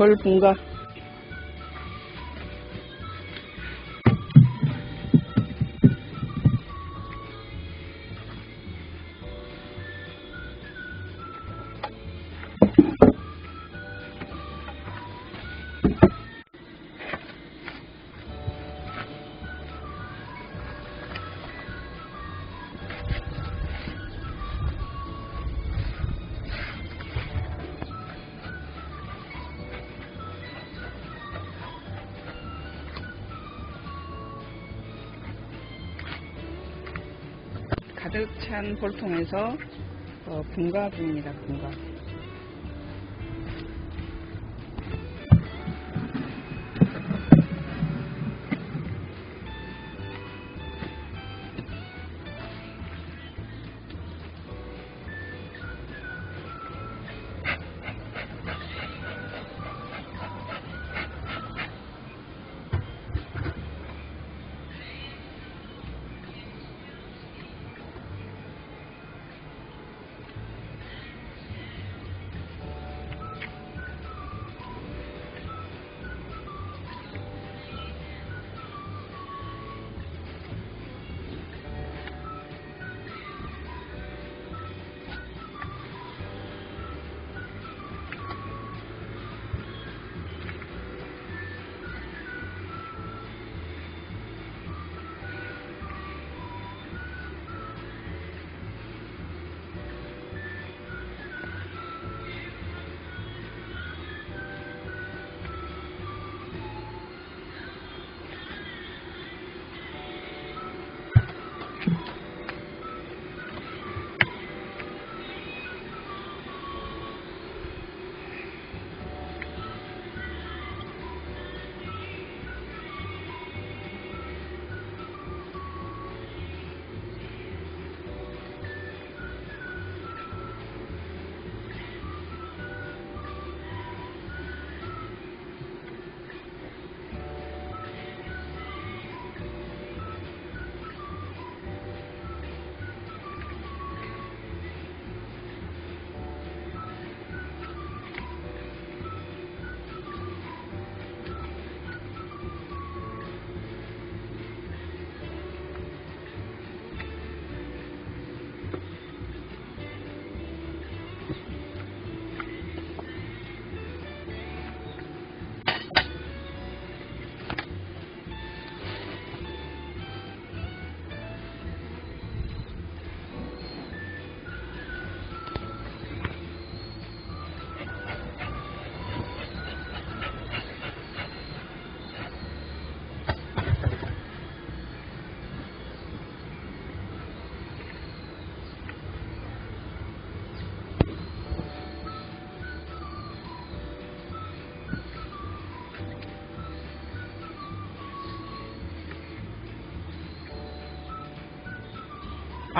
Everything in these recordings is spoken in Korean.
벌 분가. 가득 찬 볼통에서 어, 분가 중입니다. 분가.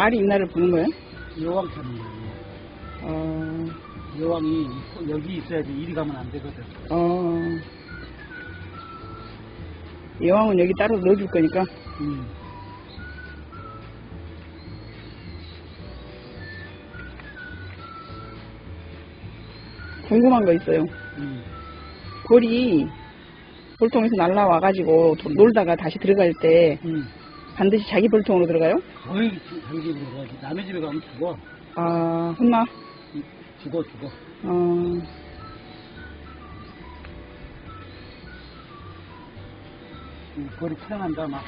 알이 이날을 부는 거예요? 여왕처럼 거예요. 어, 여왕이 여기 있어야지 이리 가면 안 되거든. 어. 여왕은 여기 따로 넣어줄 거니까. 음. 궁금한 거 있어요. 음. 벌이 볼통에서 날라와가지고 도- 놀다가 다시 들어갈 때 음. 반드시 자기 볼통으로 들어가요? 거의 자기 집으로 가지. 남의 집에 가면 죽어. 아, 혼나? 음, 죽어, 죽어. 어, 음, 거리 태어난다, 막.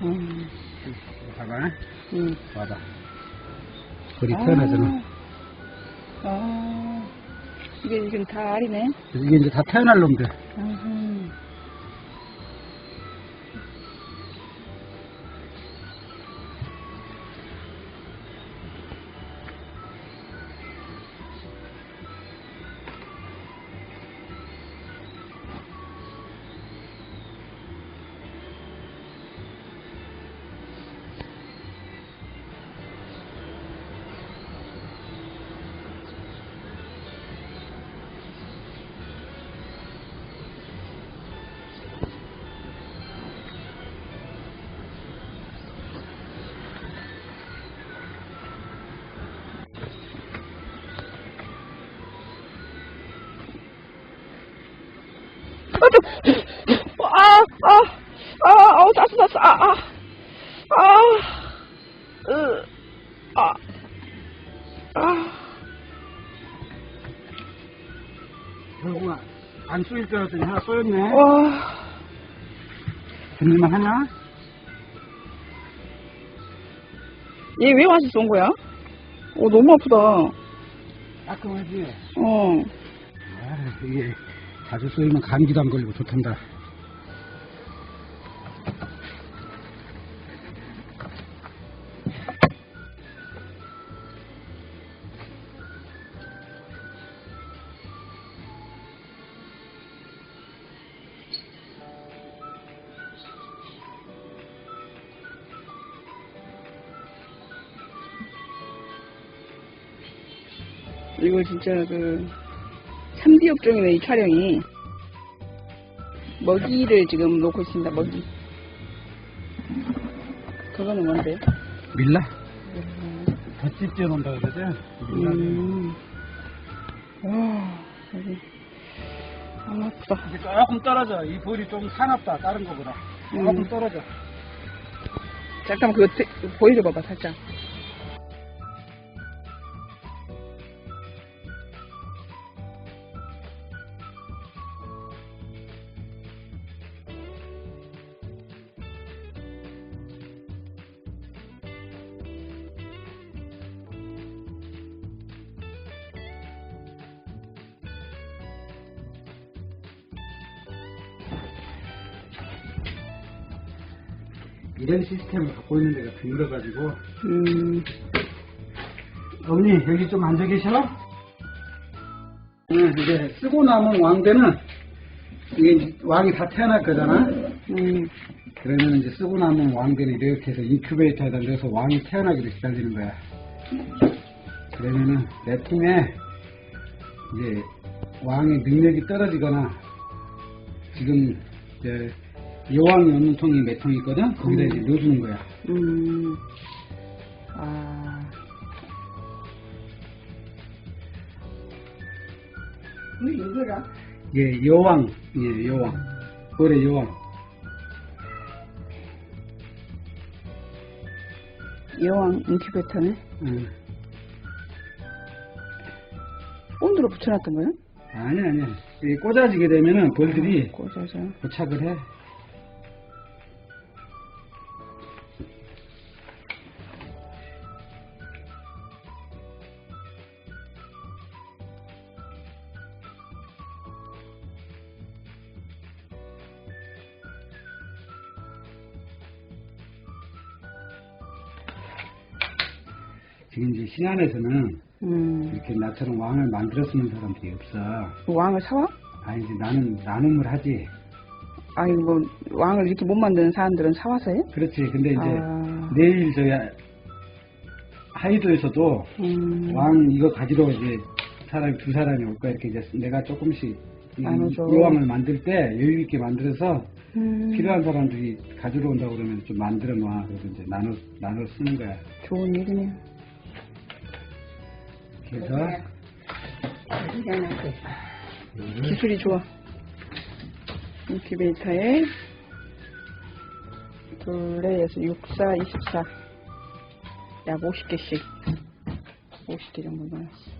음, 봐봐. 음. 봐봐. 거리 아, 태어나잖아. 아, 이게 지금 다 알이네. 이게 이제 다 태어날 놈들. 아흠. 아, 아, 아, 아우, 쌌어, 쌌어. 아, 아, 아, 으, 아, 아. 결국은 안 쏘일 줄 알았더니 하나 쏘였네. 와, 들릴만 하냐? 얘 왜 와서 쏜 거야? 어, 너무 아프다. 따끔하지? 어, 아, 이게 자주 쏘이면 감기도 안 걸리고 좋단다. 이거 진짜 그, 3D 업종이네, 이 촬영이. 먹이를 지금 놓고 있습니다, 먹이. 그거는 뭔데? 밀라? 덧집 지어 놓는다 그러지? 밀라. 음. 와, 여기. 아, 아프다. 조금 떨어져. 이 볼이 좀 사납다, 다른 거보다. 조금 음. 떨어져. 잠깐만, 그거 트- 보여줘봐봐, 살짝. 이런 시스템을 갖고 있는 데가 드물어가지고. 음, 어머니, 여기 좀 앉아 계셔? 응, 이제 쓰고 남은 왕대는, 이게 왕이 다 태어날 거잖아? 음, 그러면 이제 쓰고 남은 왕대는 이렇게 해서 인큐베이터에다 넣어서 왕이 태어나기를 기다리는 거야. 그러면은 내 팀에 이제 왕의 능력이 떨어지거나 지금 이제 여왕이 얻는 통이 몇 통 있거든? 거기다 이제 넣어주는 거야. 음. 아. 왜 이거라? 예, 여왕, 예, 여왕. 올해 여왕. 여왕 인큐베이터네? 응. 온도로 붙여놨던 거야? 아니, 아니. 이 꽂아지게 되면은 볼들이 꽂아서. 고착을 해. 지금 이제 신안에서는 음. 이렇게 나처럼 왕을 만들어 쓰는 사람들이 없어. 왕을 사와? 아니, 이제 나는 나눔을 하지. 아니, 뭐, 왕을 이렇게 못 만드는 사람들은 사와서 해? 그렇지. 근데 이제 아. 내일 저기 하이도에서도 음. 왕 이거 가지러 이제 사람이 두 사람이 올 거야. 이렇게 이제 내가 조금씩 이 나눠줘. 요왕을 만들 때 여유 있게 만들어서 음. 필요한 사람들이 가지러 온다고 그러면 좀 만들어 놔. 그래서 이제 나눠 나눠 쓰는 거야. 좋은 일이네. 그래서 이거를 기술이 좋아. 인큐베이터에 둘레에서 6, 4, 24. 약 50개씩. 50개 정도 넣었어.